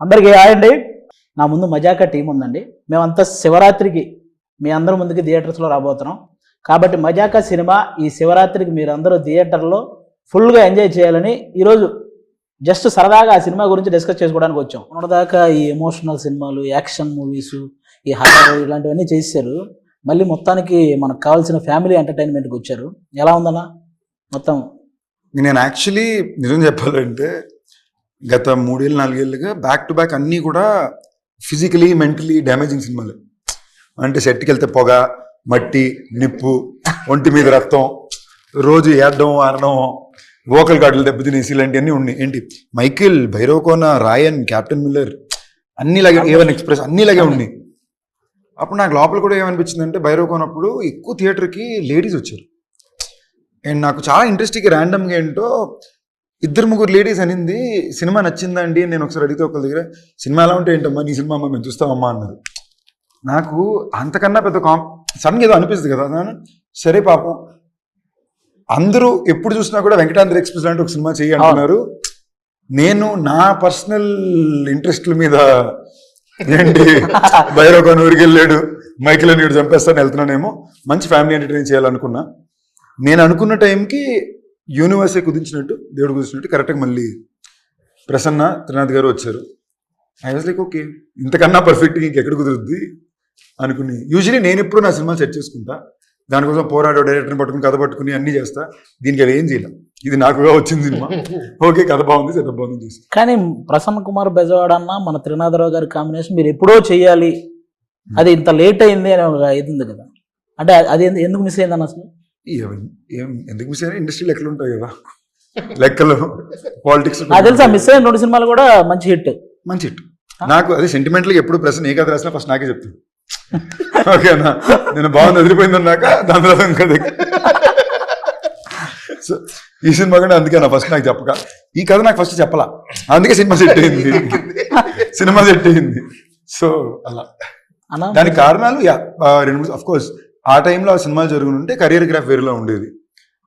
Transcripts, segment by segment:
అందరికీ హాయ్ అండి. నా ముందు మజాకా టీం ఉందండి. మేమంతా శివరాత్రికి మీ అందరి ముందుకి థియేటర్స్లో రాబోతున్నాం. కాబట్టి మజాకా సినిమా ఈ శివరాత్రికి మీరు అందరూ థియేటర్లో ఫుల్గా ఎంజాయ్ చేయాలని ఈరోజు జస్ట్ సరదాగా ఆ సినిమా గురించి డిస్కస్ చేసుకోవడానికి వచ్చాం. మొన్నదాకా ఈ ఎమోషనల్ సినిమాలు యాక్షన్ మూవీస్ ఈ హారర్ ఇలాంటివన్నీ చేశారు. మళ్ళీ మొత్తానికి మనకు కావాల్సిన ఫ్యామిలీ ఎంటర్టైన్మెంట్కి వచ్చారు. ఎలా ఉందన్నా? మొత్తం నేను యాక్చువల్లీ నిజం చెప్పాలంటే గత మూడేళ్ళు నాలుగేళ్ళుగా బ్యాక్ టు బ్యాక్ అన్నీ కూడా ఫిజికలీ మెంటలీ డ్యామేజింగ్ సినిమాలు. అంటే సెట్కి వెళ్తే పొగ మట్టి నిప్పు ఒంటి మీద రక్తం రోజు ఏడడం ఆడడం వోకల్ గార్డులు దెబ్బతినేసి ఇలాంటివన్నీ ఉన్నాయి. ఏంటి? Michael Bhairavakona Raayan captain Miller అన్నిలాగే A one express అన్నిలాగే ఉన్నాయి. అప్పుడు నాకు లోపల కూడా ఏమనిపించింది అంటే భైరవకోనప్పుడు ఎక్కువ థియేటర్కి లేడీస్ వచ్చారు. అండ్ నాకు చాలా ఇంట్రెస్టింగ్ ర్యాండమ్గా ఏంటో ఇద్దరు ముగ్గురు లేడీస్ అనింది సినిమా నచ్చిందా అండి నేను ఒకసారి అడిగితే ఒకరి దగ్గర సినిమా ఎలా ఉంటే ఏంటమ్మా నీ సినిమా అమ్మా మేము చూస్తామమ్మా అన్నారు. నాకు అంతకన్నా పెద్ద కాం సడన్గా ఏదో అనిపిస్తుంది కదా నేను, సరే పాపం అందరూ ఎప్పుడు చూసినా కూడా వెంకటాంధ్ర ఎక్స్ప్రెస్ లాంటి ఒక సినిమా చేయి అంటున్నారు. నేను నా పర్సనల్ ఇంట్రెస్ట్ల మీద ఏంటి భైరవ ఊరికి వెళ్ళాడు మైకిల్ నీడు చంపేస్తాను వెళ్తున్నానేమో మంచి ఫ్యామిలీ ఎంటర్టైన్ చేయాలనుకున్నా. నేను అనుకున్న టైంకి యూనివర్సే కుదించినట్టు దేవుడు కుదించినట్టు కరెక్ట్గా మళ్ళీ ప్రసన్న త్రినాథ్ గారు వచ్చారు. ఐ వాజ్ లైక్ ఓకే ఇంతకన్నా పర్ఫెక్ట్గా ఇంకెక్కడ కుదురుద్ది? అనుకుని యూజువలీ నేను ఎప్పుడు నా సినిమాలు సెట్ చేసుకుంటా. దానికోసం పోరాడు డైరెక్టర్ని పట్టుకుని కథ పట్టుకుని అన్ని చేస్తా. దీనికి అది ఏం చేయలేం. ఇది నాకుగా వచ్చింది సినిమా. ఓకే కథ బాగుంది సెటప్ బాగుంది చేసి కానీ ప్రసన్న కుమార్ బెజవాడ అన్న మన త్రినాథరావు గారి కాంబినేషన్ మీరు ఎప్పుడో చేయాలి. అది ఇంత లేట్ అయింది అని ఒక ఇది ఉంది కదా. అంటే అది ఎందు- ఎందుకు మిస్ అయింది అన్న అసలు? ఏం- ఏం ఎందుకు మిస్ అయినా ఇండస్ట్రీ లెక్కలు ఉంటాయి కదా. లెక్కలు పాలిటిక్స్ నాకు తెలుసా మిస్ అయిన రెండు సినిమాలు కూడా మంచి హిట్. మంచి hit. నాకు అదే సెంటిమెంటల్గా ఎప్పుడు ప్రశ్న ఏ కథ రాసినా ఫస్ట్ నాకే చెప్తాను ఓకేనా? నేను బాగుంది వదిలిపోయింది అన్నాక దాని తర్వాత ఇంకా దగ్గర సో ఈ సినిమా కూడా అందుకే నా ఫస్ట్ నాకు చెప్పక. ఈ కథ నాకు ఫస్ట్ చెప్పలా. అందుకే సినిమా సెట్ అయింది. సినిమా సెట్ అయింది. సో అలా. దానికి కారణాలు యా రెండు అఫ్ కోర్స్ ఆ టైంలో ఆ సినిమాలు జరుగుతుంటే కెరియర్ గ్రాఫ్ వేరేలా ఉండేది.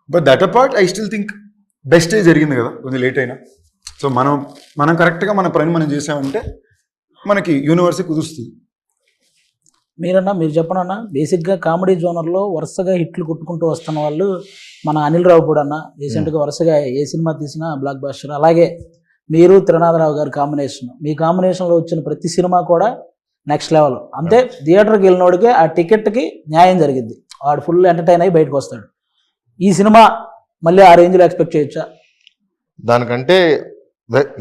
But that apart I still think బెస్టే జరిగింది కదా కొంచెం లేట్ అయినా. సో మనం మనం కరెక్ట్గా మన పని మనం చేసామంటే మనకి యూనివర్స్ కుదురుస్తుంది. మీరన్నా మీరు చెప్పనన్నా బేసిక్గా కామెడీ జోనర్లో వరుసగా హిట్లు కొట్టుకుంటూ వస్తున్న వాళ్ళు మన అనిల్ రావు కూడా అన్న రీసెంట్గా వరుసగా ఏ సినిమా తీసినా బ్లాక్ బాస్టర్ అలాగే మీరు త్రినాథరావు గారి కాంబినేషన్ మీ కాంబినేషన్లో వచ్చిన ప్రతి సినిమా కూడా నెక్స్ట్ లెవెల్ అంతే థియేటర్కి వెళ్ళినోడికి ఆ టికెట్కి న్యాయం జరిగింది వాడు ఫుల్ ఎంటర్టైన్ అయ్యి బయటకు వస్తాడు. ఈ సినిమా మళ్ళీ ఆ రేంజ్లో ఎక్స్పెక్ట్ చేయొచ్చా? దానికంటే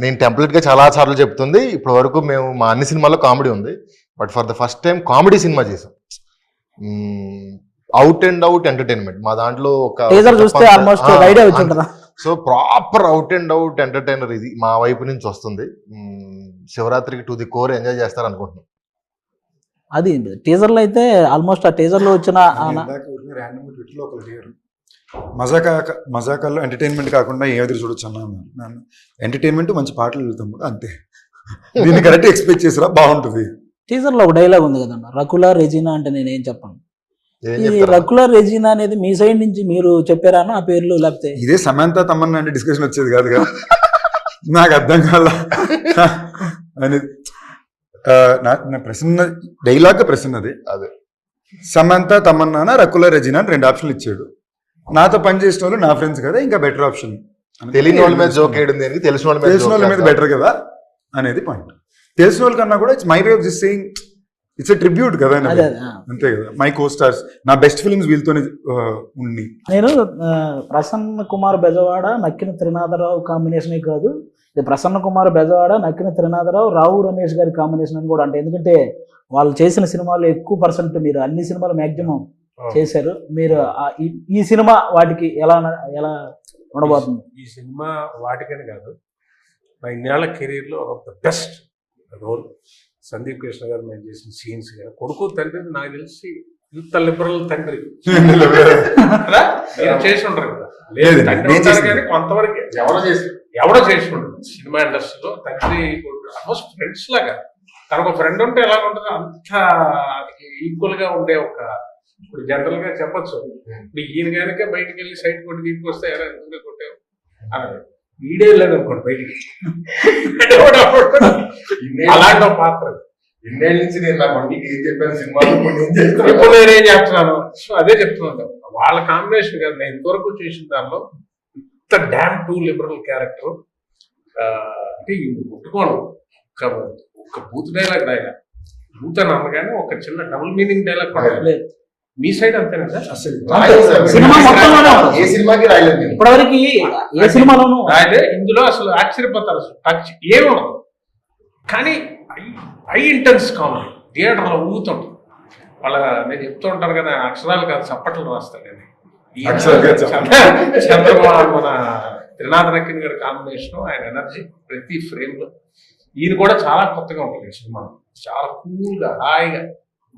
నేను టెంప్లెట్గా చాలా సార్లు చెప్తుంది. ఇప్పటి వరకు మేము మా అన్ని సినిమాల్లో కామెడీ ఉంది. But for the first time comedy cinema చేసాం. అవుట్ అండ్ అవుట్ ఎంటర్టైన్మెంట్ మా దాంట్లో ఒక టీజర్ చూస్తే almost idea so proper out and out entertainer ఇది. మా వైపు నుంచి వస్తుంది. శివరాత్రికి టు ది కోర్ ఎంజాయ్ చేస్తారు అనుకుంటున్నాం అది టీజర్లో అయితే ఆల్మోస్ట్ ఆ టీజర్లో వచ్చిన మజాకా మజాకాల్లో ఎంటర్టైన్మెంట్ కాకుండా ఏ ఎదురు చూడొచ్చు అన్నాను ఎంటర్టైన్మెంట్ మంచి పాటలు వెళ్తాం అంతే. దీన్ని కరెక్ట్ ఎక్స్పెక్ట్ చేసిరా బాగుంటుంది. టీజర్లో ఒక డైలాగ్ ఉంది కదన్న రకుల రెజినా అంటే నేను ఏం చెప్పను. ఈ రకుల రెజినా అనేది మీ సైడ్ నుంచి మీరు చెప్పారా అన్న ఆ పేర్లు లేకపోతే? ఇదే సమంత తమ్మన్న అంటే డిస్కషన్ వచ్చేది కాదు కదా నాకు అర్థం కాల. అనేది ఆ, నా నా ప్రశ్న డైలాగ్ ప్రశ్నది అదే. సమంత తమన్నాన రకుల రజిన అని రెండు ఆప్షన్లు ఇచ్చాడు. నాతో పని చేసిన వాళ్ళు నా ఫ్రెండ్స్ కదా ఇంకా బెటర్ ఆప్షన్ తెలియని వాళ్ళ మీద జోక్ వేయడం దేనికి? తెలిసిన వాళ్ళ మీద తెలిసిన వాళ్ళ మీద. బెటర్ కదా అనేది పాయింట్ తెలిసిన వాళ్ళ కన్నా కూడా it's my way of this saying it's tribute కదా. అంతే కదా. మై కో స్టార్స్ నా బెస్ట్ ఫిల్మ్స్ వీళ్ళతోనే ఆ, ఉన్ని నేను ప్రసన్న కుమార్ బెజవాడ నక్కిన త్రినాథరావు కాంబినేషన్ కాదు. ఇది ప్రసన్న కుమార్ బెజవాడ నక్కిన త్రినాథరావు రావు రమేష్ గారి కాంబినేషన్ అని కూడా అంటే. ఎందుకంటే వాళ్ళు చేసిన సినిమాలు ఎక్కువ పర్సెంట్ మీరు అన్ని సినిమాలు మాక్సిమం చేశారు. మీరు ఈ- సినిమా వాటికి ఎలా ఎలా ఉండబోతుంది? ఈ సినిమా వాటికని కాదు నా ఇన్నేళ్ళ కెరీర్లో one of the best role Sandeep Krishna garu మేము చేసిన సీన్స్ కానీ కొడుకు తండ్రి నాకు తెలిసి ఇంత లిబరల్ తండ్రి? మీరు చేసి ఉంటారు కదా. లేదు కొంతవరకు. ఎవరో చేసి ఎవడో చేసి ఉండదు సినిమా ఇండస్ట్రీలో. తండ్రి ఆల్మోస్ట్ ఫ్రెండ్స్ లాగా. తనకు ఫ్రెండ్ ఉంటే ఎలా ఉంటుందో అంత ఈక్వల్గా ఉండే ఒక ఇప్పుడు జనరల్గా చెప్పొచ్చు. ఇప్పుడు ఈయన కనుక బయటికి వెళ్ళి సైడ్ కొట్టి తీసుకొస్తే ఎలా ఎందుకు కొట్టావు? అని వీడియో లేదు అనుకోండి బయటికి. అలాంటి పాత్ర. ఇన్నేళ్ళ నుంచి నేను నా బండికి ఏం చెప్పాను చేస్తున్నాను. ఇప్పుడు నేనేం చెప్తున్నాను సో అదే చెప్తున్నాను. వాళ్ళ కాంబినేషన్ కదా. నేను ఇంతవరకు చూసిన దానిలో ఇంత డ్యామ్ టూ లిబరల్ క్యారెక్టర్ అంటే ఇవి ముట్టుకోను ఒక ఒక బూత్ డైలాగ్ రాయలే. బూత్ అని అనగానే ఒక చిన్న డబుల్ మీనింగ్ డైలాగ్. మీ సైడ్ అంతేనా సార్? అసలు. ఏ సినిమాకి రాయలేదు ఇప్పటివరకు ఏ సినిమాలోనూ రాయలే. ఇందులో అసలు ఆశ్చర్యపోతారు అసలు. టచ్ ఏముండదు కానీ ఐ ఇంటెన్స్ కామెడీ థియేటర్లో ఊగుతుంటుంది వాళ్ళ నేను చెప్తూ ఉంటాను కదా అక్షరాలు కాదు చప్పట్లు రాస్తాను నేను. చంద్రబాబు మన త్రినాథ నక్కిన్ గారి కాంబినేషన్ ఆయన ఎనర్జీ ప్రతి ఫ్రేమ్లో. ఈయన కూడా చాలా కొత్తగా ఉంటుంది ఈ సినిమా. చాలా కూల్గా హాయిగా.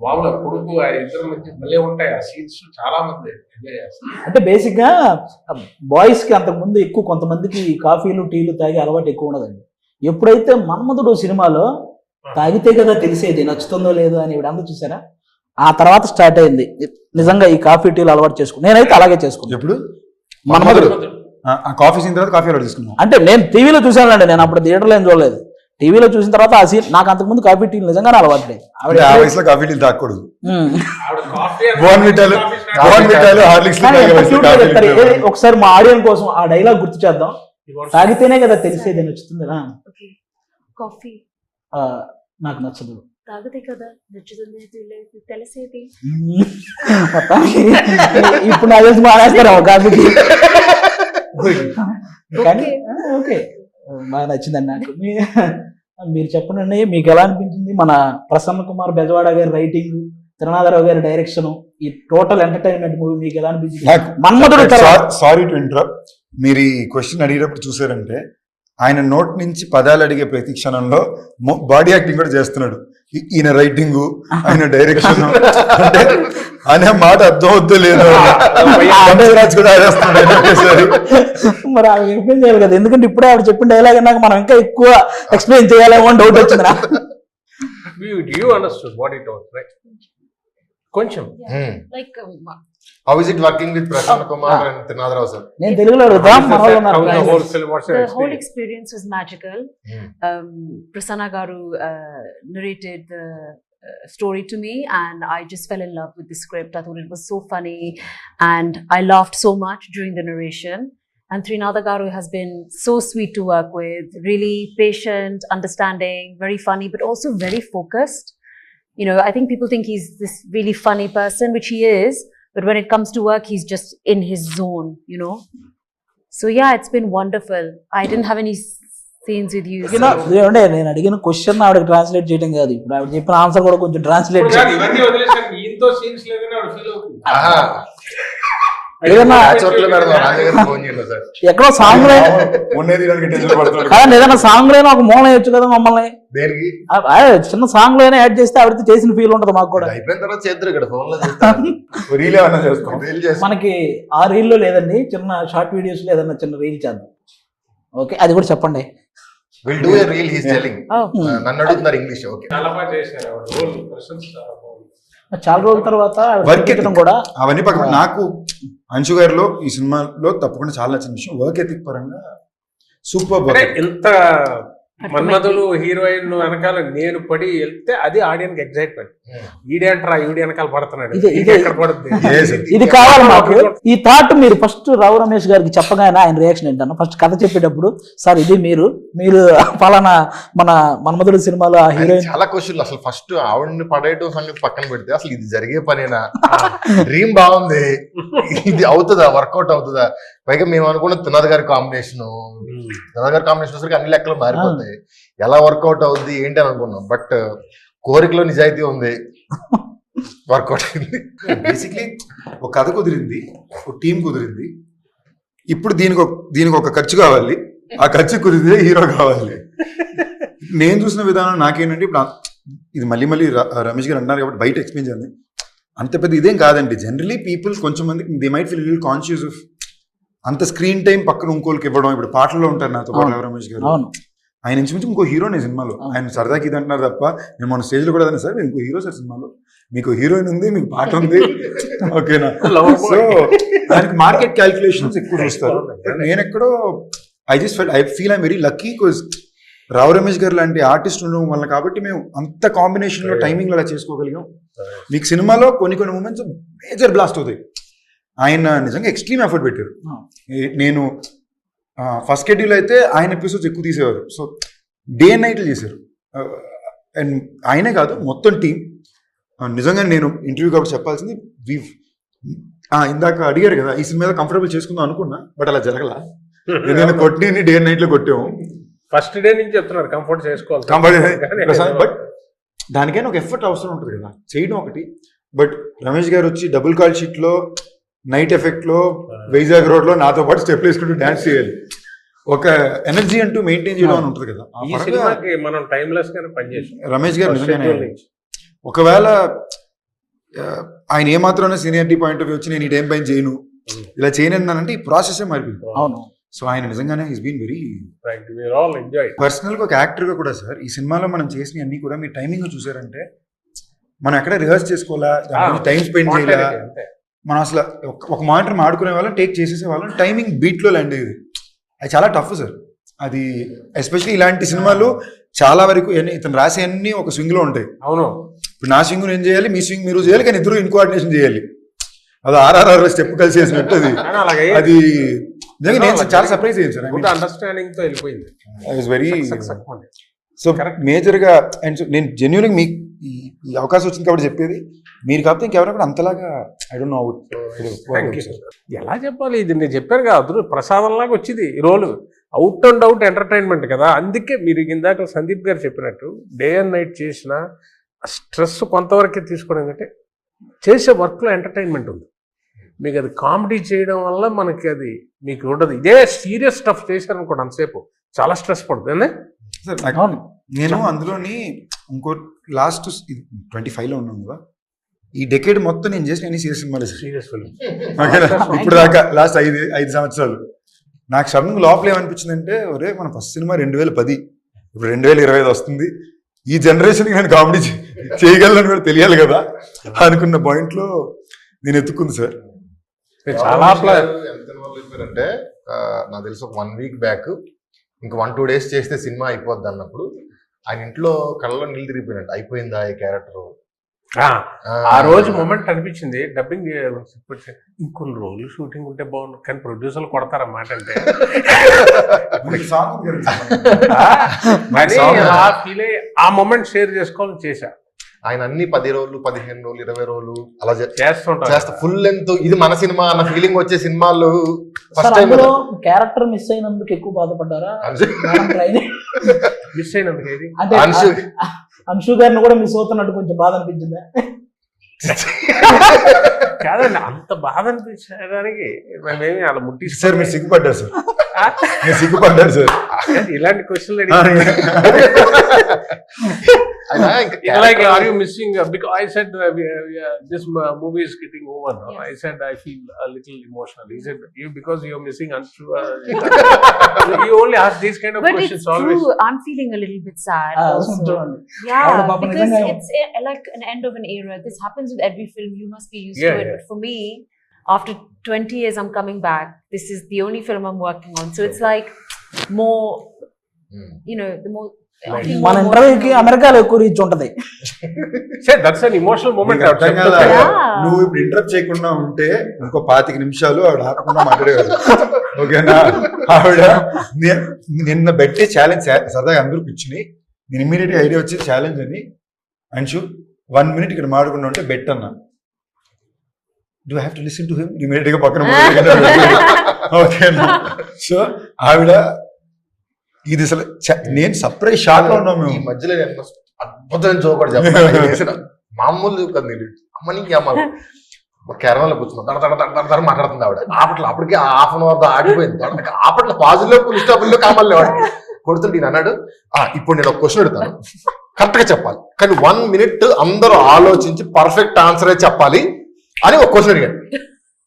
మామూలుగా కొడుకు ఆ ఇద్దరు మధ్య భలే ఉంటాయి ఆ సీన్స్ చాలా మంది అంటే బేసిక్గా బాయ్స్కి అంతకు ముందు ఎక్కువ కొంతమందికి కాఫీలు టీలు తాగే అలవాటు ఎక్కువ ఉండదండి. ఎప్పుడైతే మన్మధుడు సినిమాలో తాగితే కదా తెలిసేది నచ్చుతుందో లేదో అని ఇప్పుడు అందరూ చూసారా? ఆ తర్వాత స్టార్ట్ అయింది. నిజంగా ఈ కాఫీ టీలు అలవాటు చేసుకుని నేనైతే అలాగే చేసుకున్నాను ఎప్పుడు? మన్మధుడు కాఫీ సీన్ తర్వాత కాఫీ ఆర్డర్ తీసుకున్నాం అంటే నేను టీవీలో చూశానండి నేను అప్పుడు థియేటర్లో ఏం చూడలేదు. టీవీలో చూసిన తర్వాత ఆ సీన్ నాకు అంతకుముందు కాఫీ టీలు నిజంగానే అలవాటు లేదు అంటే ఆ వయసులో కాఫీ టీలు. ఏది ఒకసారి మా ఆడియన్స్ కోసం ఆ డైలాగ్ గుర్తు చేద్దాం. తాగితేనే కదా తెలిసేది నచ్చుతుంది ఓకే కాఫీ నాకు నచ్చదు. తాగితే కదా నచ్చుతుంది తెలియదు తెలిసేది. మొత్తానికి ఇప్పుడు నా తెలిసి మానేస్తారు కాఫీకి. కానీ ఓకే. బాగా నచ్చిందండి నాకు. మీరు చెప్పండి మీకు ఎలా అనిపించింది? మన ప్రసన్న కుమార్ బెజవాడ గారి రైటింగ్ తిరునాథరావు గారి డైరెక్షన్ ఈ టోటల్ ఎంటర్టైన్మెంట్ మూవీ మీకు ఎలా అనిపించింది? Manmadhudu sorry to interrupt. మీరు ఈ క్వశ్చన్ అడిగేటప్పుడు చూసారంటే ఆయన నోట్ నుంచి పదాలు అడిగే ప్రతి క్షణంలో బాడీ యాక్టింగ్ కూడా చేస్తున్నాడు. ఈయన రైటింగ్ ఆయన డైరెక్షన్. అంటే అనే మాట అర్థం వద్దో లేదో రాజ్ కూడా. మరి ఆవిడ ఎక్స్ప్లెయిన్ చేయాలి కదా. ఎందుకంటే ఇప్పుడే ఆవిడ చెప్పిన డైలాగ్ నాకు మనం ఇంకా ఎక్కువ ఎక్స్ప్లెయిన్ చేయాలేమో అని డౌట్ వచ్చింది you understood what it out right కొంచెం. Like How is it working with Prashanth Kumar and Trinatharao sir నేను తెలుగులో అడుగుతాం మన వాళ్ళు ఉన్నారు How the whole film, what's your the whole experience? experience was magical. Um, Prasanna Garu uh, narrated the uh, story to me, and I just fell in love with the script. I thought it was so funny, and I laughed so much during the narration. And Trinada Garu has been so sweet to work with, really patient, understanding, very funny, but also very focused. You know, I think people think he's this really funny person, which he is, but when it comes to work, he's just in his zone, you know. So yeah, it's been wonderful. I didn't have any s- scenes with you. అడిగిన so- ఏమంటే నేను అడిగిన question ఆవిడకి translate చేయడం కాదు ఇప్పుడు ఆవిడ చెప్పిన ఆన్సర్ కూడా కొంచెం ట్రాన్స్లేట్ ఇప్పుడు సార్. ఎక్కడో సాంగ్ ఏదైనా సాంగ్లోనే ఒక మూల వేయచ్చు కదా మమ్మల్ని. దేనికి? ఆ, ఆ, చిన్న సాంగ్లోనే యాడ్ చేస్తే ఆవిడతో చేసిన ఫీల్ ఉంటుంది మాకు కూడా. అయిపోయిన తర్వాత చేద్దరు ఇక్కడ ఫోన్లో మనకి ఆ రీల్లో లేదండి చిన్న షార్ట్ వీడియోస్లో ఏదన్నా చిన్న రీల్ చేద్దాం. ఓకే అది కూడా చెప్పండి. విల్ డూ ఏ రీల్ హీస్ Oh, నన్ను అడుగుతున్నారు ఇంగ్లీష్ ఓకే చాలా రోజుల తర్వాత చూపించడం ethic. కూడా అవన్నీ పక్కన నాకు అంశు గారిలో ఈ సినిమాలో తప్పకుండా చాలా నచ్చిన విషయం. వర్క్ ఎథిక్ పరంగా సూపర్ ఎంత మన్మధులు హీరోయిన్ వెనకాల నేను పడి వెళ్తే అది ఆడియన్స్ ఎగ్జైట్మెంట్. ఈడేంట్రా ఈడి వెనకాల పడుతున్నాడు? ఇదే- కావాలి మాకు. ఈ థాట్ మీరు ఫస్ట్ రావు రమేష్ గారికి చెప్పగానే ఆయన రియాక్షన్ ఏంటన్నా? ఫస్ట్ కథ చెప్పేటప్పుడు సార్ ఇది మీరు మీరు ఫలానా మన మన్మధుడు సినిమాలో ఆ హీరోయిన్ చాలా క్వశ్చన్లు. అసలు ఫస్ట్ ఆవిడని పడేయటం సంగతి పక్కన పెడితే అసలు ఇది జరిగే పనేనా? డ్రీమ్ బాగుంది. ఇది అవుతుందా? వర్కౌట్ అవుతుందా? పైగా మేము అనుకున్న తునాద్ గారి కాంబినేషన్ తునాద్ గారి కాంబినేషన్ వచ్చరికి అన్ని లెక్కలు మారిపోతాయి. ఎలా వర్కౌట్ అవుద్ది ఏంటి అని అనుకున్నాం. బట్ కోరికలో నిజాయితీ ఉంది. వర్కౌట్ అయింది. బేసిక్లీ ఒక కథ కుదిరింది ఒక టీం కుదిరింది. ఇప్పుడు దీనికి ఒక దీనికి ఒక ఖర్చు కావాలి. ఆ ఖర్చు కుదిరితే హీరో కావాలి. నేను చూసిన విధానం నాకేంటంటే ఇప్పుడు ఇది మళ్ళీ మళ్ళీ రమేష్ గారు అంటున్నారు కాబట్టి బయట ఎక్స్ప్లెయిన్ చేయండి. అంత పెద్ద ఇదేం కాదండి. జనరలీ పీపుల్ కొంచెం మందికి they might feel conscious of అంత స్క్రీన్ టైం పక్కన ఇంకోళ్ళకి ఇవ్వడం ఇప్పుడు పాటల్లో ఉంటారు నాతో పాటు. రమేష్ గారు. ఆయన ఇంచుమించు ఇంకో హీరోనే సినిమాలో. ఆయన సరదాకి ఇది అంటున్నారు తప్ప నేను మన స్టేజ్లో కూడా అదే సార్ ఇంకో హీరో సార్ సినిమాలో. మీకు హీరోయిన్ ఉంది మీకు పాట ఉంది. ఓకేనా? సో. దానికి మార్కెట్ క్యాల్కులేషన్స్ ఎక్కువ చూస్తారు. నేను ఎక్కడో I just fell I feel I'm very lucky because Rao Ramesh గారు లాంటి ఆర్టిస్ట్ ఉండడం వల్ల కాబట్టి మేము అంత కాంబినేషన్లో టైమింగ్ అలా చేసుకోగలిగాం. మీకు సినిమాలో కొన్ని కొన్ని మూమెంట్స్ మేజర్ బ్లాస్ట్ అవుతాయి. ఆయన నిజంగా ఎక్స్ట్రీమ్ ఎఫర్ట్ పెట్టారు. నేను ఫస్ట్ షెడ్యూల్ అయితే ఆయన ఎపిసోడ్స్ ఎక్కువ తీసేవారు. సో డే అండ్ నైట్లు చేశారు. అండ్ ఆయనే కాదు మొత్తం టీం నిజంగా నేను ఇంటర్వ్యూ కాబట్టి చెప్పాల్సింది వి ఇందాక అడిగారు కదా ఈ సినిమా కంఫర్టబుల్ చేసుకుందాం అనుకున్నా బట్ అలా జరగల. ఎందుకంటే కొట్టి డే అండ్ నైట్లో కొట్టాము. ఫస్ట్ డే నుంచి చెప్తున్నారు కంఫర్ట్ చేసుకోవాలి కంఫర్ట్ బట్ దానికైనా ఒక ఎఫర్ట్ అవసరం ఉంటుంది కదా. చేయడం ఒకటి. బట్ రమేష్ గారు వచ్చి డబుల్ కాల్ షీట్లో నైట్ ఎఫెక్ట్లో వైజాగ్ రోడ్లో నాతో పాటు స్టెప్ వేసుకుంటూ డాన్స్ చేయాలి. ఒక ఎనర్జీ అంటూ మెయింటైన్ చేయడం అని ఉంటుంది కదా. ఈ సినిమాకి మనం టైమ్లెస్ గానే పనిచేసాం. రమేష్ గారు నిజంగానే. ఒకవేళ ఆయన ఏమాత్రం సీనియారిటీ పాయింట్ ఆఫ్ వ్యూ వచ్చి నేను ఈ టైం పైన చేయను ఇలా చేయనన్నానంటే ఈ ప్రాసెస్ మారిపోయింది. అవును. సో ఆయన నిజంగానే ఈస్ బీన్ వెరీ. పర్సనల్గా ఒక యాక్టర్గా కూడా సార్ ఈ సినిమాలో మనం చేసిన అన్ని కూడా మీరు టైమింగ్ చూసారంటే మనం ఎక్కడ రిహర్స్ చేసుకోవాలా? టైం స్పెండ్ చేయాలా. మనం అసలు ఒక- మానిటర్ ఆడుకునే వాళ్ళం టేక్ చేసేసే వాళ్ళం టైమింగ్ బీట్లో ల్యాండ్ అయ్యేది. అది చాలా టఫ్ సార్. అది ఎస్పెషల్లీ ఇలాంటి సినిమాలు చాలా వరకు ఇతను రాసే అన్ని ఒక స్వింగ్లో ఉంటాయి. అవును. ఇప్పుడు నా స్వింగ్ నేను చేయాలి మీ స్వింగ్ మీరు చేయాలి కానీ ఇద్దరు ఇన్కోఆర్డినేషన్ చేయాలి. అది ఆర్ఆర్ఆర్ స్టెప్ కలిసి వేసినట్టు అది అది నేను చాలా సర్ప్రైజ్ అయ్యాను సార్. అండర్స్టాండింగ్తో వెళ్ళిపోయింది. వెరీ. సో మేజర్గా అండ్ నేను జెన్యున్ మీకు ఈ- ఈ అవకాశం వచ్చింది కాబట్టి చెప్పేది. మీరు కాకపోతే ఇంకెవరైనా కూడా అంతలాగా ఐ డోంట్ నో. ఎలా చెప్పాలి? ఇది నేను చెప్పాను కదా అదృ ప్రసాదంలాగా వచ్చింది ఈ role out and out entertainment కదా. అందుకే మీరు ఇందాక సందీప్ గారు చెప్పినట్టు డే అండ్ నైట్ చేసిన స్ట్రెస్ కొంతవరకే తీసుకోవడం కంటే చేసే వర్క్లో ఎంటర్టైన్మెంట్ ఉంది. మీకు అది కామెడీ చేయడం వల్ల మనకి అది మీకు ఉండదు. ఇదే సీరియస్ స్టఫ్ చేశారనుకోండి అంతసేపు చాలా స్ట్రెస్ పడుతుంది నేను అందులోని ఇంకో లాస్ట్ ట్వంటీ ఫైవ్లో ఉన్నాను కదా. ఈ డెకేడ్ మొత్తం నేను చేసిన అన్ని సీరియస్ సినిమాలు సార్? సీరియస్ ఫిల్మ్ ఓకేనా? ఇప్పుడు దాకా లాస్ట్ ఐదు ఐదు సంవత్సరాలు. నాకు సడన్ లోపల ఏమనిపించిందంటే ఒరే మన ఫస్ట్ సినిమా రెండు వేల పది ఇప్పుడు రెండు వేల ఇరవై ఐదు వస్తుంది. ఈ జనరేషన్ నేను కామెడీ చేయగలను కూడా తెలియాలి కదా అనుకున్న పాయింట్లో నేను ఎత్తుకుంది సార్. చాలా ఆ, నాకు తెలిసి ఒక వన్ వీక్ బ్యాక్ ఇంకా వన్ టూ డేస్ చేస్తే సినిమా అయిపోద్ది అన్నప్పుడు ఆయన ఇంట్లో కళ్ళలో నీళ్ళు తిరిగిపోయినట్టు అయిపోయిందా ఈ క్యారెక్టర్? ఆ, ఆ. రోజు మూమెంట్ అనిపించింది. డబ్బింగ్ ఇంకొన్ని రోజులు షూటింగ్ ఉంటే బాగుండు. కానీ ప్రొడ్యూసర్లు కొడతారా మాట అంటే? కానీ ఆ ఫీల్ ఆ మూమెంట్ షేర్ చేసుకోవాలని చేశా. ఆయన అన్ని పది రోజులు పదిహేను రోజులు ఇరవై రోజులు అలా చే- చేస్తుంటా చేస్తా ఫుల్ లెంత్ ఇది మన సినిమా అన్న ఫీలింగ్ వచ్చే సినిమాలు ఫస్ట్ టైం క్యారెక్టర్ మిస్ అయినందుకు ఎక్కువ బాధపడ్డారా? మిస్ అయినందుకు ఏది? అంటే అంశు. అంశు గారిని కూడా మిస్ అవుతున్నట్టు కొంచెం బాధ అనిపించిందా? కాదండి అంత బాధ అనిపించడానికి మేమేమి అలా ముట్టి సార్ మీరు సిగ్గుపడ్డారు సార్. మీరు సిగ్గుపడ్డారు సార్. ఇలాంటి క్వశ్చన్లు ఆయన ఇంకా like character- are you missing uh, because i said uh, we, uh, we, uh, this uh, movie is getting over now Yes. i said i feel a little emotional he said you because you're missing Anshu uh, you only ask these kind of But it's questions always true. I'm feeling a little bit sad. ఆ, also. చూడండి Yeah, Avada Papa because Nijanga. it's a, like an end of an era. This happens with every film. You must be used Yeah, to it. yeah. But for me, after 20 years, I'm coming back. This is the only film I'm working on. So it's like more, um. you know, the more. I Like- feel మన ఇంటర్వ్యూకి. అమెరికాలో ఎక్కువ reach ఉంటది. నువ్వు ఇప్పుడు interrupt చేయకుండా ఉంటే ఇంకో పాతిక నిమిషాలు ఆవిడ ఆపకుండా మాట్లాడేవారు ఓకేనా ఆవిడ నిన్న పెట్టే ఛాలెంజ్ సరదాగా అందరూ కూర్చుని నేను ఇమీడియట్ ఐడియా వచ్చి ఛాలెంజ్ అని అంశు వన్ మినిట్ ఇక్కడ మాడకుండా ఉంటే బెట్ అన్నా do have to listen to him ఇమీడియట్గా పక్కన ఓకేనా సో ఆవిడ ఇది అసలు నేను సర్ప్రైజ్ షాక్లో ఉన్నాం మేము. మధ్యలో నేను అద్భుతమైన జోక్ ఒకటి మామూలు కదా కాదు నేను. అమ్మని అమ్మ కేరళలో కూర్చున్నాం. దడ దడ దడ దడ మాట్లాడుతుంది ఆవిడ. ఆపట్ల అప్పటికి హాఫ్ అన్ అవర్ ఆగిపోయింది. ఆపట్లో ఆపట్ల పాజిలో ఫుల్ స్టాప్లో కామల్ని వాడు. కొడుతుంటే నేను అన్నాడు "ఆ, ఇప్పుడు నేను ఒక క్వశ్చన్ అడుగుతాను. కరెక్ట్గా చెప్పాలి. కానీ వన్ మినిట్ అందరూ ఆలోచించి పర్ఫెక్ట్ ఆన్సరే చెప్పాలి. అని ఒక క్వశ్చన్ అడిగాడు.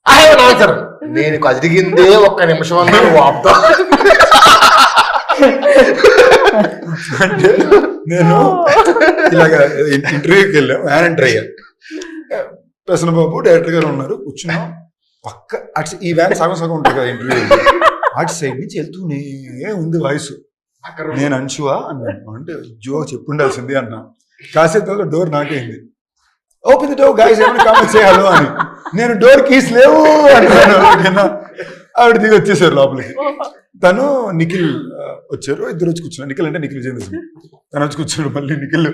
ఐ హావ్ ఆన్సర్ నేను నీకు అడిగిందే ఒక్క నిమిషం అన్నా నువ్వు ఆపుతా అంటే నేను ఇలాగ ఇంటర్వ్యూకి వెళ్ళాం. యాన్ అయ్యా ప్రసన్న బాబు డైరెక్టర్ గారు ఉన్నారు. కూర్చున్నాం. పక్క అటు ఈ వ్యాన్ సగం సగం ఉంటుంది కదా ఇంటర్వ్యూ అటు సైడ్ నుంచి వెళ్తూనే ఉంది వాయిస్. నేను అంశువా? అన్నాను. అంటే జో చెప్పుండాల్సింది అన్నా. కాసేపు డోర్ నాకైంది ఓపెన్ ది డోర్ గైస్ ఏమైనా కామెంట్ చేయాలి అని. నేను డోర్ కీస్ లేవు అంటున్నాను. ఓకేనా? ఆవిడ దిగి వచ్చేసారు లోపలికి. తను నిఖిల్ వచ్చారు. ఇద్దరు వచ్చి కూర్చున్నారు. నిఖిల్ అంటే నిఖిల్ చేంద్ర తను వచ్చి కూర్చున్నాడు మళ్ళీ నిఖిల్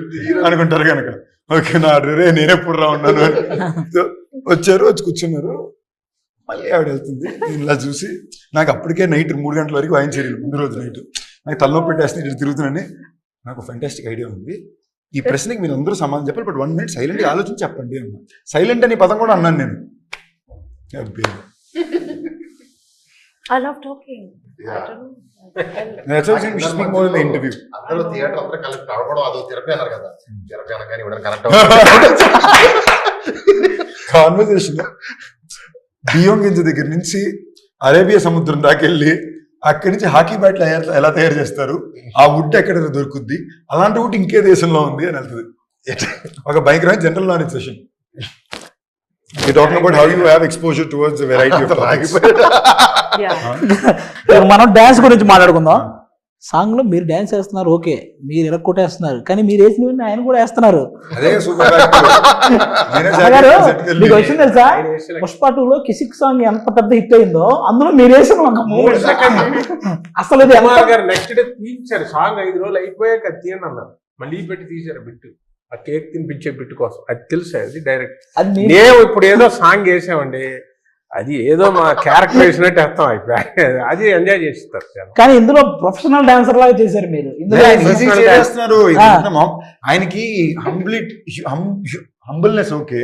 అనుకుంటారు కనుక ఓకే నా రే నేను పుర్రా ఉన్నాను. అని. వచ్చారు వచ్చి కూర్చున్నారు. మళ్ళీ ఆవిడ వెళ్తుంది. ఇలా చూసి నాకు అప్పటికే నైట్ మూడు గంటల వరకు వాయించారు ముందు రోజు నైట్. నాకు తలనొప్పి పెట్టేస్తే ఇటు తిరుగుతున్నాను నాకు ఫెంటాస్టిక్ ఐడియా ఉంది. ఈ ప్రశ్నకి మీరు అందరూ సమాధానం చెప్పాలి. బట్ వన్ మినిట్ సైలెంట్గా ఆలోచించి చెప్పండి అన్నా సైలెంట్ అని పదం కూడా అన్నాను నేను. in the interview. అందరూ థియేటర్ అందరూ కలిసి కలపడం అదో థెరపీ అన్నారు కదా. థెరపీ అనగానే ఇవ్వడం కనెక్ట్ కాన్వర్సేషన్ బియ్యం గింజ దగ్గర నుంచి అరేబియా సముద్రం దాకెళ్ళి అక్కడి నుంచి హాకీ బ్యాట్లు ఎలా- తయారు చేస్తారు? ఆ వుడ్ ఎక్కడ దొరుకుద్ది? అలాంటి వుడ్ ఇంకే దేశంలో ఉంది అని వెళ్తుంది. ఒక భయంకరమైన జనరల్ నాలెడ్జ్ సెషన్. మనం డ్యాన్స్ గురించి మాట్లాడుకుందాం. సాంగ్లో మీరు డ్యాన్స్ వేస్తున్నారు ఓకే. మీరు ఇరక్కొట్టేస్తున్నారు కానీ మీరు వేసినవన్నీ ఆయన కూడా వేస్తున్నారు. అదే సూపర్ అయ్యగారు, మీకు వచ్చింది తెలుసా? పుష్ప టూ లో కిసిక్ సాంగ్ ఎంత పెద్ద హిట్ అయిందో అందులో మీరు వేసిన ఒక సెకండ్లు. అసలు ఇది నెక్స్ట్ డే తీయించారు సాంగ్ ఐదు రోజులు అయిపోయాక అది తీయండి అన్నారు. మళ్ళీ పెట్టి తీశారు బిట్టు. ఆ కేక్ తినిపించే బిట్టు కోసం. అది తెలుసు? అది డైరెక్ట్ మేము ఇప్పుడు ఏదో సాంగ్ వేసామండి. అది ఏదో మా క్యారెక్టర్ వేసినట్టు అర్థం అయిపోయి అది ఎంజాయ్ చేస్తారు. కానీ ఇందులో ప్రొఫెషనల్ డాన్సర్ లాగా చేశారు మీరు. చేస్తున్నారు? ఆయనకి హంబ్లిట్ హంబుల్నెస్ ఓకే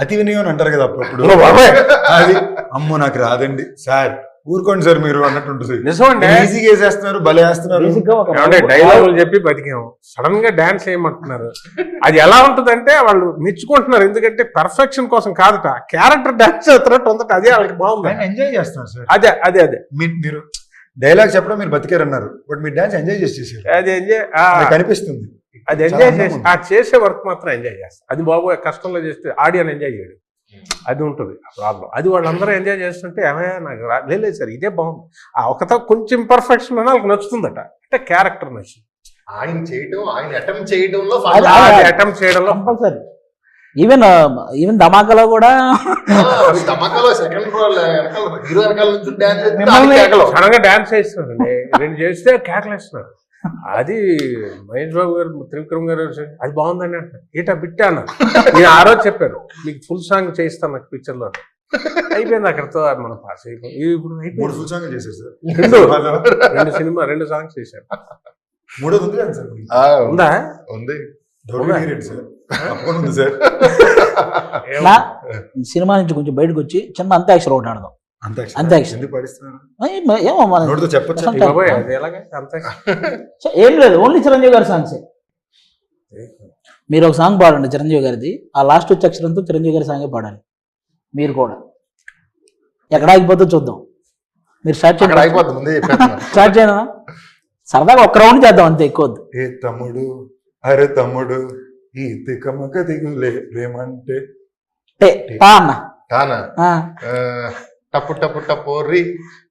అతి వినయం అని అంటారు కదా బాబాయ్. అది అమ్మో నాకు రాదండి సార్. ఊరుకోండి సార్ మీరు అన్నట్టు ఉంటుంది. నిజమండి. ఈజీగా వేసేస్తున్నారు భలే వేస్తున్నారు బేసిక్గా ఒక ఏమంటే డైలాగులు చెప్పి బతికాము సడన్గా డాన్స్ చేయమంటున్నారు. అది ఎలా ఉంటుందంటే వాళ్ళు మెచ్చుకుంటున్నారు. ఎందుకంటే పర్ఫెక్షన్ కోసం కాదట. క్యారెక్టర్ డాన్స్ చేస్తున్నట్టు ఉందట. అదే వాళ్ళకి బాగుంది. ఆయన ఎంజాయ్ చేస్తున్నారు సార్. అదే అదే అదే. మీ- మీరు డైలాగ్ చెప్పడం మీరు బతికారు అన్నారు బట్ మీరు డాన్స్ ఎంజాయ్ చేసి చేశారు. అది ఎంజాయ్ కనిపిస్తుంది అది ఎంజాయ్ చేసి. ఆ చేసే వర్క్ మాత్రం ఎంజాయ్ చేస్తారు అది బాబు కష్టంలో చేస్తే ఆడియన్ ఎంజాయ్ చేయడు. అది ఉంటుంది ఆ ప్రాబ్లం అది వాళ్ళందరూ ఎంజాయ్ చేస్తుంటే ఏమయ్యా నాకు రా- లేదు సార్ ఇదే బాగుంది. ఆ ఒకతో కొంచెం పర్ఫెక్షన్ అని వాళ్ళకి నచ్చుతుందట. అంటే క్యారెక్టర్ నచ్చింది. ఆయన చేయడం ఆయన అటెంప్ట్ చేయడంలో అటెంప్ట్ చేయడంలో కంపల్సరీ ఈవెన్ ఈవెన్ ధమాకాలో కూడా ధమాకాలో సెకండ్ హీరో డాన్స్ మిమ్మల్ని- సడన్గా డాన్స్ రెండు చేస్తే కేకలు వేస్తున్నారు అది మహేష్ బాబు గారు త్రివిక్రమ్ గారు అది బాగుందని అంటారు ఏటా బిట్టా అన్న నేను ఆ రోజు చెప్పాను మీకు ఫుల్ సాంగ్ చేయిస్తాను నాకు పిక్చర్లో. అయిపోయింది అక్కడతో మనం పాస్ అయిపోయింది ఇప్పుడు అయిపోయింది. ఫుల్ సాంగ్ చేశారు సార్. రెండు. రెండు సినిమా రెండు సాంగ్స్ చేశారు. మూడోది ఉంది కదా సార్ ఉందా. ఉంది? సినిమా నుంచి కొంచెం బయటకు వచ్చి చిన్న అంత్యాక్షరం ఒకటి ఆడదాం. ఏమో మన ఏం లేదు ఓన్లీ చిరంజీవి గారి సాంగ్స్ మీరు ఒక సాంగ్ పాడండి చిరంజీవి గారిది. ఆ లాస్ట్ వచ్చే అక్షరంతో చిరంజీవి గారి సాంగే పాడాలి. మీరు కూడా. ఎక్కడ ఆగిపోతే చూద్దాం. మీరు స్టార్ట్ చేయండి. స్టార్ట్ చేయనా సరదాగా ఒక్క రౌండ్ చేద్దాం అంతే ఎక్కువ. ఏ తమ్ముడు అరే తమ్ముడు ఈ తికమక దిగులే ప్రేమంటే టే పా అన్న. టపు టపు టపోరి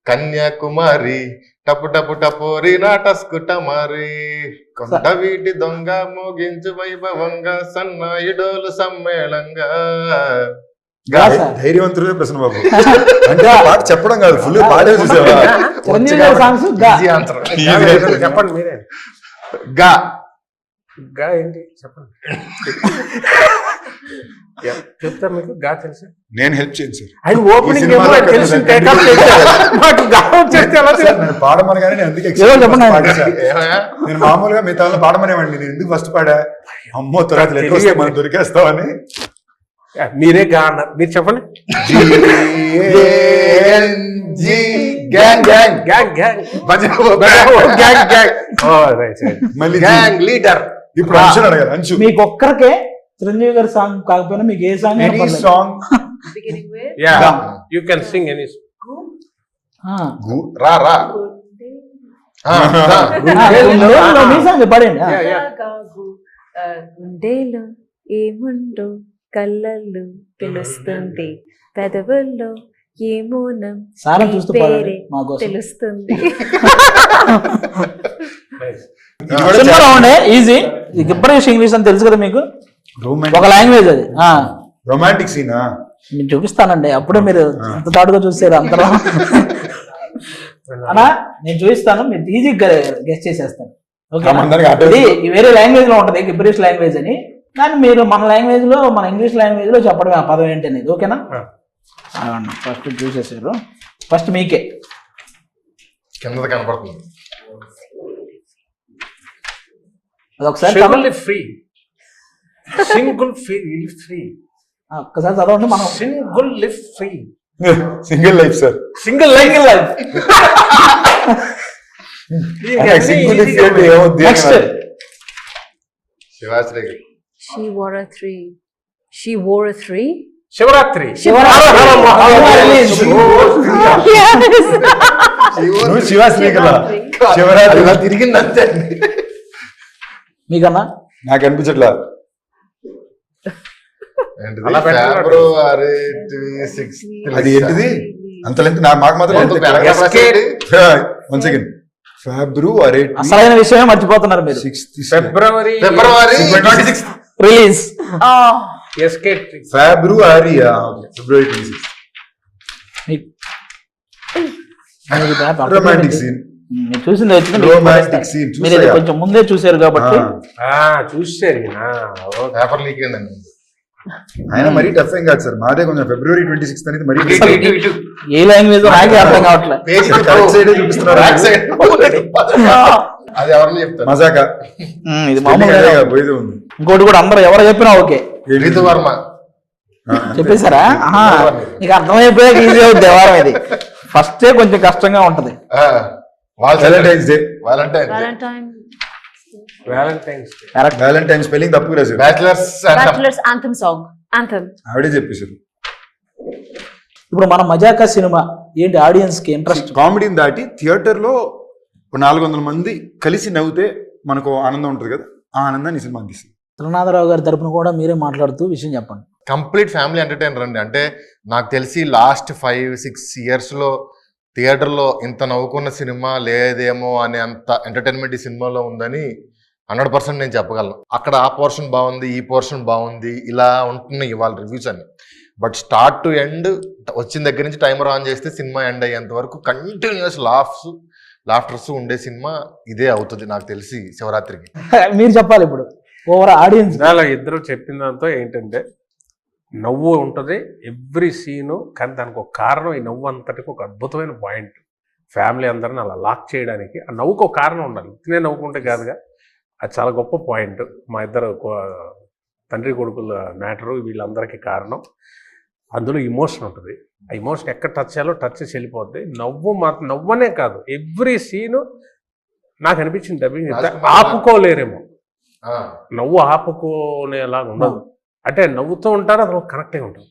కన్యాకుమారి టపు టపు టపోరి నాటస్కు టమారి కొండ వీటి దొంగ మోగించు వైభవంగా సన్నాయిడోలు సమ్మేళంగా. ధైర్యవంతుడే ప్రశ్న బాబు. అంటే ఆ పాట చెప్పడం కాదు ఫుల్ పాడే చూసావా చెప్పండి మీరే. గా. గా ఏంటి? చెప్పండి. చెప్తా మీకు గా తెలుసు? నేను హెల్ప్ చేయను సార్. ఆయన ఓపెనింగ్ ఏమో తెలిసి టేకప్ చేశారు. మాకు గా వచ్చేస్తే ఎలా సార్, తెలుసు? నేను అందుకే మామూలుగా మిగతా వాళ్ళు పాడమనేవాడిని నేను ఎందుకు ఫస్ట్ పాడా? అమ్మో తర్వాత లెటర్ వస్తే మనం దొరికేస్తామని. మీరే గా అన్నారు మీరు చెప్పండి. గ్యాంగ్ గ్యాంగ్ గ్యాంగ్ గ్యాంగ్ బజావో గ్యాంగ్ గ్యాంగ్ ఓ రైట్ రైట్ మళ్ళీ గ్యాంగ్ లీడర్ ఇప్పుడు అంశు. మీకు ఒక్కరికే చిరంజీవి గారి సాంగ్ కాకపోయినా మీకు ఏ song any song yeah can sing any రా రా. మీ సాంగ్ పాడండి. గుండెలో ఏముండో కళ్ళల్లో తెలుస్తుంది. పెదవుల్లో ఏమోనం తెలుస్తుంది. ఉండే ఈజీ గిబ్బరిష్ ఇంగ్లీష్ అని తెలుసు కదా మీకు? ఒక లాంగ్వేజ్ అది. ఆ, రొమాంటిక్ సీనా నేను చూపిస్తానండి అప్పుడే మీరు ఎంత తాడుగా చూసారు అంతలో అన్నా నేను చూపిస్తాను మీరు ఈజీ గెస్ట్ చేసేస్తాను. ఓకే వేరే లాంగ్వేజ్లో ఉంటది గిబ్బరిష్ లాంగ్వేజ్ అని. కానీ మీరు మన లాంగ్వేజ్లో మన ఇంగ్లీష్ లాంగ్వేజ్లో చెప్పడమే ఆ పదం ఏంటి అనేది ఓకేనా. ఫస్ట్ చూసేసారు. ఫస్ట్ మీకే. కింద కనపడుతుంది. ఒకసారి ఫ్రీ సింగిల్ ఫ్రీ ఫ్రీ ఆ, ఒక్కసారి చదవండి మనం. Single live free single life sir single life life single life అంటే ఏమవుద్ది నెక్స్ట్ గారు She wore a three. She wore a three. Shivaratri. Shivaratri. Shivaratri. ఇలా తిరిగింది అంతే. మీకన్నా? నాకు అనిపించట్లా. అది ఏంటిది? అంత లెంత్ నా మాకు మాత్రం వన్ సెకండ్ ఫిబ్రవరి అసలైన విషయమే మర్చిపోతున్నారు మీరు. Sixth February February twenty six release. SK February February twenty six romantic scene మీరు చూసింది వచ్చింది మీకు రొమాంటిక్ తెలుస్తుంది. సీన్ మీరు ఇది కొంచెం ముందే చూసారు కాబట్టి. చూసారు పేపర్ లీక్ అయిందండి ఆయన మరీ టఫ్ ఏం కాదు సార్. మాదే కొంచెం ఫిబ్రవరి ట్వంటీ సిక్స్త్ అనేది మరీ. ఏ లాంగ్వేజ్ నాకే అర్థం కావట్లేదు చూపిస్తున్నారు. అది ఎవరిని చెప్తారు? మజాకా. ఉమ్, ఇది ఉంది. ఇంకోటి కూడా అందరూ ఎవరు చెప్పినా ఓకే? రీతు వర్మ. ఆ, చెప్పేశారా? నీకు అర్థమైపోయాక ఈజీ అవుతుంది వ్యవహారం ఇది. ఫస్టే కొంచెం కష్టంగా ఉంటది. Valentine's day. Valentine's valentine spelling తప్పు రాశారు బ్యాచిలర్స్. ఆవిడే చెప్పేశారు. ఇప్పుడు మన మజాకా సినిమా ఏంటి ఆడియన్స్కి ఇంట్రెస్ట్ కామెడీని దాటి థియేటర్లో ఒక నాలుగు వందల మంది కలిసి నవ్వుతే మనకు ఆనందం ఉంటుంది కదా? ఆ ఆనందాన్ని ఈ సినిమా అందిస్తుంది త్రినాథరావు గారి తరపున కూడా మీరే మాట్లాడుతూ విషయం చెప్పండి. కంప్లీట్ ఫ్యామిలీ ఎంటర్టైనర్ అండి. అంటే నాకు తెలిసి లాస్ట్ ఫైవ్ సిక్స్ ఇయర్స్ లో థియేటర్లో ఇంత నవ్వుకున్న సినిమా లేదేమో అనే అంత ఎంటర్టైన్మెంట్ ఈ సినిమాలో ఉందని హండ్రెడ్ పర్సెంట్ నేను చెప్పగలను. అక్కడ ఆ పోర్షన్ బాగుంది ఈ పోర్షన్ బాగుంది ఇలా ఉంటున్నాయి ఇవాళ రివ్యూస్ అన్ని. బట్ స్టార్ట్ టు ఎండ్ వచ్చిన దగ్గర నుంచి టైమర్ ఆన్ చేస్తే సినిమా ఎండ్ అయ్యేంత వరకు కంటిన్యూస్ లాఫ్స్ లాఫ్టర్స్ ఉండే సినిమా ఇదే అవుతుంది నాకు తెలిసి శివరాత్రికి. మీరు చెప్పాలి ఇప్పుడు. ఓవర్ ఆడియన్స్ ఇద్దరు చెప్పిన దాంతో ఏంటంటే నవ్వు ఉంటుంది. ఎవ్రీ సీను కానీ దానికి ఒక కారణం ఈ నవ్వు అంతటికి ఒక అద్భుతమైన పాయింట్. ఫ్యామిలీ అందరిని అలా లాక్ చేయడానికి ఆ నవ్వుకు ఒక కారణం ఉండాలి. తినే నవ్వుకుంటే కాదుగా. అది చాలా గొప్ప పాయింట్. మా ఇద్దరు తండ్రి కొడుకుల మ్యాటరు వీళ్ళందరికీ కారణం. అందులో ఇమోషన్ ఉంటుంది. ఆ ఇమోషన్ ఎక్కడ టచ్ చేయాలో టచ్ చేసి వెళ్ళిపోద్ది. నవ్వు మాత్రం నవ్వనే కాదు. ఎవ్రీ సీను నాకు అనిపించింది డబ్బింగ్. ఆపుకోలేరేమో. నవ్వు ఆపుకోనేలాగా ఉండదు. అంటే నవ్వుతూ ఉంటారు అసలు కనెక్ట్ అయి ఉంటుంది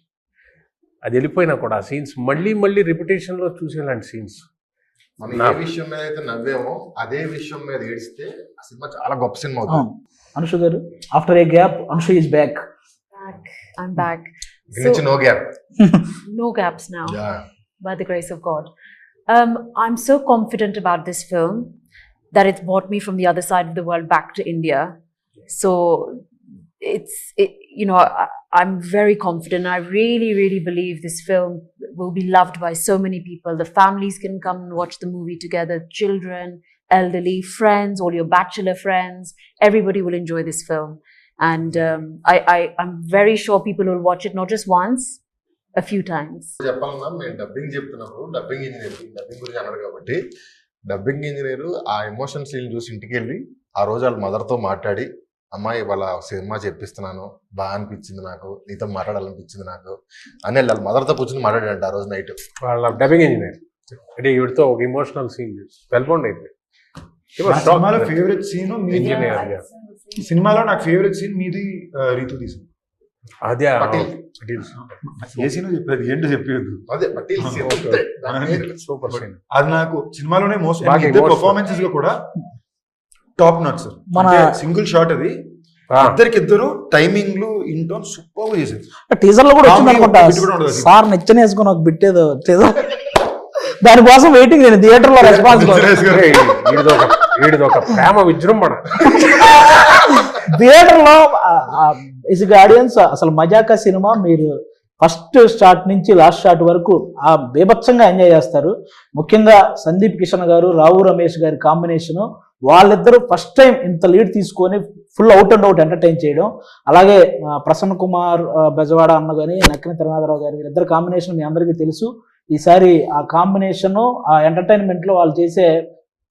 అది వెళ్ళిపోయినా కూడా ఆ సీన్స్ మళ్ళీ మళ్ళీ రిపిటేషన్లో చూసేలాంటి సీన్స్ మనం ఏ నా- విషయం మీద అయితే నవ్వేమో అదే విషయం మీద ఏడిస్తే ఆ సినిమా చాలా గొప్ప సినిమా అవుతుంది అనుషు గారు after a gap Anushu is back Back. I'm back. ఇది నుంచి no gap no gaps now. by the grace of God. Um, I'm so confident about this film that it's brought me from the other side of the world back to India. So it's, it, you know, I, I'm very confident. I really, really believe this film will be loved by so many people. The families can come and watch the movie together, children, elderly, friends, all your bachelor friends. Everybody will enjoy this film. And um, I, I, I'm very sure people will watch it not just once, a few times. చెప్పాలన్నా మేము dubbing చెప్తున్నప్పుడు dubbing engineer dubbing గురించి అన్నాడు కాబట్టి dubbing engineer ఆ emotion scene చూసి ఇంటికి వెళ్ళి ఆ రోజు వాళ్ళ మదర్తో మాట్లాడి అమ్మాయి వాళ్ళ సినిమా చెప్పిస్తున్నాను బాగా అనిపించింది నాకు నీతో మాట్లాడాలనిపించింది నాకు అని వాళ్ళ మదర్తో కూర్చొని మాట్లాడాడు ఆ రోజు నైట్ వాళ్ళ డబ్బింగ్ ఇంజనీర్ అంటే ఈవిడతో ఒక ఇమోషనల్ సీన్ నా సినిమాలో ఫేవరెట్ సీన్ మీది ఇంజనీర్ ఈ సినిమాలో నాకు ఫేవరెట్ సీన్ మీది రీతు తీసు అదే పటేల్. ఏ సీన్ చెప్పేది? ఏంటో చెప్పేది? అదే పటేల్. సూపర్ సీన్ అది నాకు సినిమాలోనే మోస్ట్ బాగా. పర్ఫార్మెన్సెస్లో కూడా టాప్ నాట్ సార్ మన- సింగిల్ షాట్ అది. ఆ, ఇద్దరికిద్దరు టైమింగ్లు ఇంటోన్ సూపర్ చేశారు టీజర్లో కూడా వచ్చింది అనుకుంటా. సార్ నిచ్చెన వేసుకుని ఒక బిట్ ఏదో teaser. దానికోసం వెయిటింగ్ నేను థియేటర్లో రెస్పాన్స్ ఒక ప్రేమ విజృంభణ. థియేటర్లో ఇసుక ఆడియన్స్ అసలు మజాకా సినిమా మీరు ఫస్ట్ స్టార్ట్ నుంచి లాస్ట్ స్టార్ట్ వరకు ఆ బీభత్సంగా ఎంజాయ్ చేస్తారు. ముఖ్యంగా సందీప్ కిషన్ గారు రావు రమేష్ గారి కాంబినేషన్ వాళ్ళిద్దరూ ఫస్ట్ టైం ఇంత లీడ్ తీసుకొని full out and out entertain చేయడం. అలాగే ప్రసన్న కుమార్ బెజవాడ అన్న కానీ నక్కిన తిరునాథరావు గారి ఇద్దరు కాంబినేషన్ మీ అందరికీ తెలుసు. ఈసారి ఆ కాంబినేషన్ ఆ ఎంటర్టైన్మెంట్లో వాళ్ళు చేసే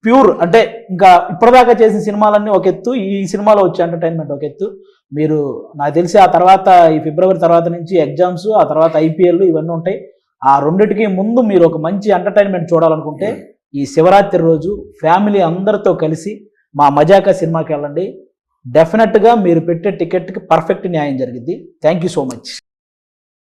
ప్యూర్ అంటే ఇంకా ఇప్పటిదాకా చేసిన సినిమాలన్నీ ఒక ఎత్తు ఈ సినిమాలో వచ్చే ఎంటర్టైన్మెంట్ ఒక ఎత్తు. మీరు నాకు తెలిసి ఆ తర్వాత ఈ ఫిబ్రవరి తర్వాత నుంచి ఎగ్జామ్స్ ఆ తర్వాత ఐపీఎల్ ఇవన్నీ ఉంటాయి. ఆ రెండింటికి ముందు మీరు ఒక మంచి ఎంటర్టైన్మెంట్ చూడాలనుకుంటే hmm. ఈ శివరాత్రి రోజు ఫ్యామిలీ అందరితో కలిసి మా మజాకా సినిమాకి వెళ్ళండి. డెఫినెట్గా మీరు పెట్టే టికెట్కి పర్ఫెక్ట్ న్యాయం జరిగింది థ్యాంక్ యూ సో మచ్